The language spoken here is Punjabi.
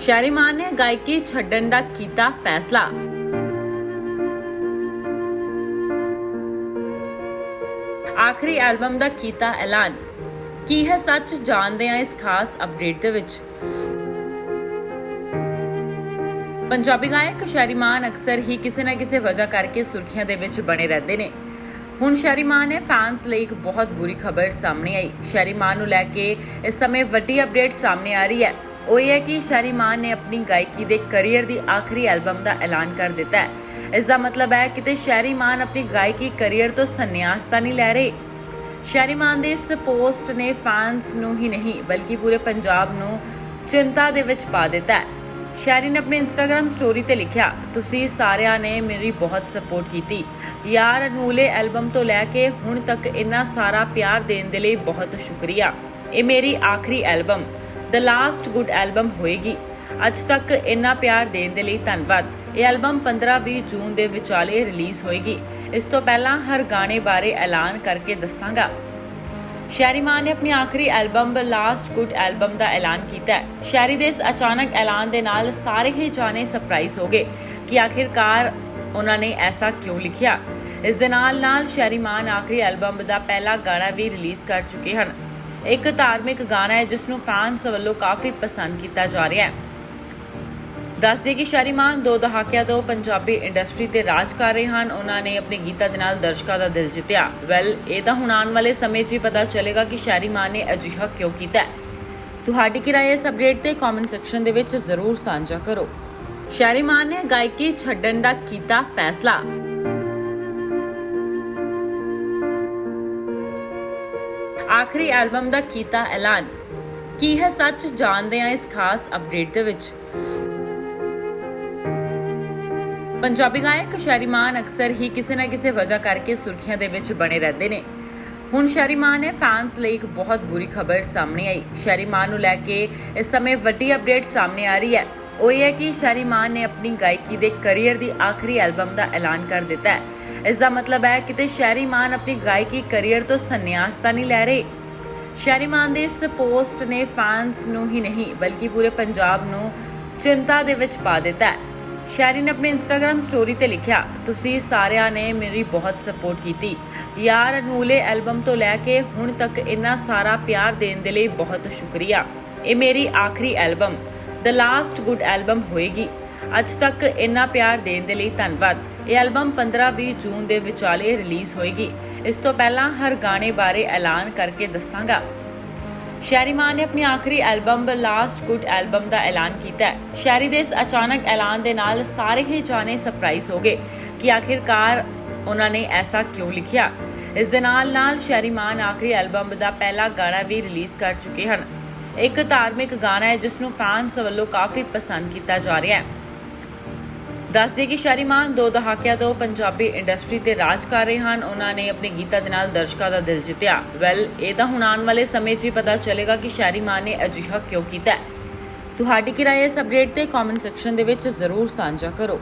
ਸ਼ੈਰੀਮਾਨ ਨੇ ਗਾਇਕੀ ਛੱਡਣ ਦਾ ਕੀਤਾ ਫੈਸਲਾ। ਆਖਰੀ ਐਲਬਮ ਦਾ ਕੀਤਾ ਐਲਾਨ। ਕੀ ਹੈ ਸੱਚ ਜਾਣਦੇ ਹਾਂ ਇਸ ਖਾਸ ਅਪਡੇਟ ਦੇ ਵਿੱਚ। ਪੰਜਾਬੀ ਗਾਇਕ ਸ਼ੈਰੀ ਅਕਸਰ ਹੀ ਕਿਸੇ ਨਾ ਕਿਸੇ ਵਜ੍ਹਾ ਕਰਕੇ ਸੁਰਖੀਆਂ ਦੇ ਵਿੱਚ ਬਣੇ ਰਹਿੰਦੇ ਨੇ। ਹੁਣ ਸ਼ੈਰੀ ਨੇ ਫੈਨਸ ਲਈ ਇੱਕ ਬਹੁਤ ਬੁਰੀ ਖਬਰ ਸਾਹਮਣੇ ਆਈ। ਸ਼ੈਰੀ ਨੂੰ ਲੈ ਕੇ ਇਸ ਸਮੇਂ ਵੱਡੀ ਅਪਡੇਟ ਸਾਹਮਣੇ ਆ ਰਹੀ ਹੈ। ਉਹ ਇਹ ਹੈ ਕਿ ਸ਼ੈਰੀ ਮਾਨ ਨੇ ਆਪਣੀ ਗਾਇਕੀ ਦੇ ਕੈਰੀਅਰ ਦੀ ਆਖਰੀ ਐਲਬਮ ਦਾ ਐਲਾਨ ਕਰ ਦਿੱਤਾ ਹੈ। ਇਸ ਦਾ ਮਤਲਬ ਹੈ ਕਿ ਤੇ ਸ਼ੈਰੀ ਮਾਨ ਆਪਣੀ ਗਾਇਕੀ ਕੈਰੀਅਰ ਤੋਂ ਸੰਨਿਆਸ ਤਾਂ ਨਹੀਂ ਲੈ ਰਹੇ। ਸ਼ੈਰੀ ਮਾਨ ਦੇ ਇਸ ਪੋਸਟ ਨੇ ਫੈਨਸ ਨੂੰ ਹੀ ਨਹੀਂ, ਬਲਕਿ ਪੂਰੇ ਪੰਜਾਬ ਨੂੰ ਚਿੰਤਾ ਦੇ ਵਿੱਚ ਪਾ ਦਿੱਤਾ ਹੈ। ਸ਼ੈਰੀ ਨੇ ਆਪਣੇ ਇੰਸਟਾਗ੍ਰam ਸਟੋਰੀ ਤੇ ਲਿਖਿਆ, ਤੁਸੀਂ ਸਾਰਿਆਂ ਨੇ ਮੇਰੀ ਬਹੁਤ ਸਪੋਰਟ ਕੀਤੀ। ਯਾਰ ਅਨੂਲੇ ਐਲਬਮ ਤੋਂ ਲੈ ਕੇ ਹੁਣ ਤੱਕ ਇੰਨਾ ਸਾਰਾ ਪਿਆਰ ਦੇਣ ਦੇ ਲਈ ਬਹੁਤ ਸ਼ੁਕਰੀਆ। ਇਹ ਮੇਰੀ ਆਖਰੀ album the last good album ਹੋਏਗੀ। ਅੱਜ ਤੱਕ ਇੰਨਾ ਪਿਆਰ ਦੇਣ ਦੇ ਲਈ ਧੰਨਵਾਦ। ਇਹ ਐਲਬਮ 15-20 ਜੂਨ ਦੇ ਵਿਚਾਲੇ ਰਿਲੀਜ਼ ਹੋਏਗੀ। ਇਸ ਤੋਂ ਪਹਿਲਾਂ ਹਰ ਗਾਣੇ ਬਾਰੇ ਐਲਾਨ ਕਰਕੇ ਦੱਸਾਂਗਾ। ਸ਼ੈਰੀ ਮਾਨ ਨੇ ਆਪਣੀ ਆਖਰੀ ਐਲਬਮ ਲਾਸਟ ਗੁੱਡ ਐਲਬਮ ਦਾ ਐਲਾਨ ਕੀਤਾ ਹੈ। ਸ਼ੈਰੀ ਦੇ ਇਸ ਅਚਾਨਕ ਐਲਾਨ ਦੇ ਨਾਲ ਸਾਰੇ ਹੀ ਜਾਣੇ ਸਰਪ੍ਰਾਈਜ਼ ਹੋ ਗਏ ਕਿ ਆਖਿਰਕਾਰ ਉਹਨਾਂ ਨੇ ਐਸਾ ਕਿਉਂ ਲਿਖਿਆ। ਇਸ ਦੇ ਨਾਲ ਨਾਲ ਸ਼ੈਰੀ ਮਾਨ ਆਖਰੀ ਐਲਬਮ ਦਾ ਪਹਿਲਾ ਗਾਣਾ ਵੀ ਰਿਲੀਜ਼ ਕਰ ਚੁੱਕੇ ਹਨ। ਇੱਕ ਧਾਰਮਿਕ ਗਾਣਾ ਹੈ ਜਿਸ ਨੂੰ ਫੈਨਸ ਵੱਲੋਂ ਕਾਫੀ ਪਸੰਦ ਕੀਤਾ ਜਾ ਰਿਹਾ ਹੈ। ਦੱਸਦੇ ਕਿ ਸ਼ੈਰੀ ਦੋ ਦਹਾਕਿਆਂ ਤੋਂ ਪੰਜਾਬੀ ਇੰਡਸਟਰੀ ਤੇ ਰਾਜ ਕਰ ਰਹੇ ਹਨ। ਉਹਨਾਂ ਨੇ ਆਪਣੇ ਗੀਤਾਂ ਦੇ ਨਾਲ ਦਰਸ਼ਕਾਂ ਦਾ ਦਿਲ ਜਿੱਤਿਆ। ਵੈਲ ਇਹ ਤਾਂ ਹੁਣ ਆਉਣ ਵਾਲੇ ਸਮੇਂ 'ਚ ਹੀ ਪਤਾ ਚੱਲੇਗਾ ਕਿ ਸ਼ੈਰੀਮਾਨ ਨੇ ਅਜਿਹਾ ਕਿਉਂ ਕੀਤਾ ਤੁਹਾਡੀ ਕੀ ਰਾਏ ਇਸ ਅਪਡੇਟ ਤੇ ਕਮੈਂਟ ਸੈਕਸ਼ਨ ਦੇ ਵਿੱਚ ਜ਼ਰੂਰ ਸਾਂਝਾ ਕਰੋ। ਸ਼ੈਰੀ ਨੇ ਗਾਇਕੀ ਛੱਡਣ ਦਾ ਕੀਤਾ ਫੈਸਲਾ। ਆਖਰੀ ਐਲਬਮ ਦਾ ਕੀਤਾ ਐਲਾਨ। ਕੀ ਹੈ ਸੱਚ ਜਾਣਦੇ ਹਾਂ ਇਸ ਖਾਸ ਅਪਡੇਟ ਦੇ ਵਿੱਚ। ਪੰਜਾਬੀ ਗਾਇਕ ਸ਼ੈਰੀ ਮਾਨ ਅਕਸਰ ਹੀ ਕਿਸੇ ਨਾ ਕਿਸੇ ਵਜ੍ਹਾ ਕਰਕੇ ਸੁਰਖੀਆਂ ਦੇ ਵਿੱਚ ਬਣੇ ਰਹਿੰਦੇ ਨੇ। ਹੁਣ ਸ਼ਰੀਮਾਨ ਨੇ ਫੈਨਸ ਲਈ ਇੱਕ ਬਹੁਤ ਬੁਰੀ ਖਬਰ ਸਾਹਮਣੇ ਆਈ। ਸ਼ੈਰੀ ਨੂੰ ਲੈ ਕੇ ਇਸ ਸਮੇਂ ਵੱਡੀ ਅਪਡੇਟ ਸਾਹਮਣੇ ਆ ਰਹੀ ਹੈ। ਉਹ ਇਹ ਹੈ ਕਿ ਸ਼ੈਰੀ ਮਾਨ ਨੇ ਆਪਣੀ ਗਾਇਕੀ ਦੇ ਕੈਰੀਅਰ ਦੀ ਆਖਰੀ ਐਲਬਮ ਦਾ ਐਲਾਨ ਕਰ ਦਿੱਤਾ ਹੈ। ਇਸ ਦਾ ਮਤਲਬ ਹੈ ਕਿ ਤੇ ਸ਼ੈਰੀ ਮਾਨ ਆਪਣੀ ਗਾਇਕੀ ਕੈਰੀਅਰ ਤੋਂ ਸੰਨਿਆਸ ਤਾਂ ਨਹੀਂ ਲੈ ਰਹੇ। ਸ਼ੈਰੀ ਮਾਨ ਦੇ ਇਸ ਪੋਸਟ ਨੇ ਫੈਨਸ ਨੂੰ ਹੀ ਨਹੀਂ, ਬਲਕਿ ਪੂਰੇ ਪੰਜਾਬ ਨੂੰ ਚਿੰਤਾ ਦੇ ਵਿੱਚ ਪਾ ਦਿੱਤਾ ਹੈ। ਸ਼ੈਰੀ ਨੇ ਆਪਣੇ ਇੰਸਟਾਗ੍ਰam ਸਟੋਰੀ ਤੇ ਲਿਖਿਆ, ਤੁਸੀਂ ਸਾਰਿਆਂ ਨੇ ਮੇਰੀ ਬਹੁਤ ਸਪੋਰਟ ਕੀਤੀ। ਯਾਰ ਅਨੂਲੇ ਐਲਬਮ ਤੋਂ ਲੈ ਕੇ ਹੁਣ ਤੱਕ ਇੰਨਾ ਸਾਰਾ ਪਿਆਰ ਦੇਣ ਦੇ ਲਈ ਬਹੁਤ ਸ਼ੁਕਰੀਆ। ਇਹ ਮੇਰੀ ਆਖਰੀ album the last good album ਹੋਏਗੀ। ਅੱਜ ਤੱਕ ਇੰਨਾ ਪਿਆਰ ਦੇਣ ਦੇ ਲਈ ਧੰਨਵਾਦ। ਇਹ ਐਲਬਮ 15-20 ਜੂਨ ਦੇ ਵਿਚਾਲੇ ਰਿਲੀਜ਼ ਹੋਏਗੀ। ਇਸ ਤੋਂ ਪਹਿਲਾਂ ਹਰ ਗਾਣੇ ਬਾਰੇ ਐਲਾਨ ਕਰਕੇ ਦੱਸਾਂਗਾ। ਸ਼ੈਰੀ ਮਾਨ ਨੇ ਆਪਣੀ ਆਖਰੀ ਐਲਬਮ ਲਾਸਟ ਗੁੱਡ ਐਲਬਮ ਦਾ ਐਲਾਨ ਕੀਤਾ ਹੈ। ਸ਼ੈਰੀ ਦੇ ਇਸ ਅਚਾਨਕ ਐਲਾਨ ਦੇ ਨਾਲ ਸਾਰੇ ਹੀ ਜਾਣੇ ਸਰਪ੍ਰਾਈਜ਼ ਹੋ ਗਏ ਕਿ ਆਖਿਰਕਾਰ ਉਹਨਾਂ ਨੇ ਐਸਾ ਕਿਉਂ ਲਿਖਿਆ। ਇਸ ਦੇ ਨਾਲ ਨਾਲ ਸ਼ੈਰੀ ਮਾਨ ਆਖਰੀ ਐਲਬਮ ਦਾ ਪਹਿਲਾ ਗਾਣਾ ਵੀ ਰਿਲੀਜ਼ ਕਰ ਚੁੱਕੇ ਹਨ। ਇੱਕ ਧਾਰਮਿਕ ਗਾਣਾ ਹੈ ਜਿਸ ਨੂੰ ਫੈਨਸ ਵੱਲੋਂ ਕਾਫੀ ਪਸੰਦ ਕੀਤਾ ਜਾ ਰਿਹਾ ਹੈ। ਦੱਸਦੇ ਕਿ ਸ਼ੈਰੀ ਮਾਨ ਦੋ ਦਹਾਕਿਆਂ ਤੋਂ ਪੰਜਾਬੀ ਇੰਡਸਟਰੀ ਤੇ ਰਾਜ ਕਰ ਰਹੇ ਹਨ। ਉਹਨਾਂ ਨੇ ਆਪਣੇ ਗੀਤਾਂ ਦੇ ਨਾਲ ਦਰਸ਼ਕਾਂ ਦਾ ਦਿਲ ਜਿੱਤਿਆ। ਵੈਲ ਇਹ ਤਾਂ ਹੁਣ ਆਉਣ ਵਾਲੇ ਸਮੇਂ 'ਚ ਹੀ ਪਤਾ ਚੱਲੇਗਾ ਕਿ ਸ਼ੈਰੀ ਨੇ ਅਜਿਹਾ ਕਿਉਂ ਕੀਤਾ ਤੁਹਾਡੀ ਕੀ ਰਾਏ ਇਸ ਅਪਡੇਟ ਤੇ ਕਮੈਂਟ ਸੈਕਸ਼ਨ ਦੇ ਵਿੱਚ ਜ਼ਰੂਰ ਸਾਂਝਾ ਕਰੋ।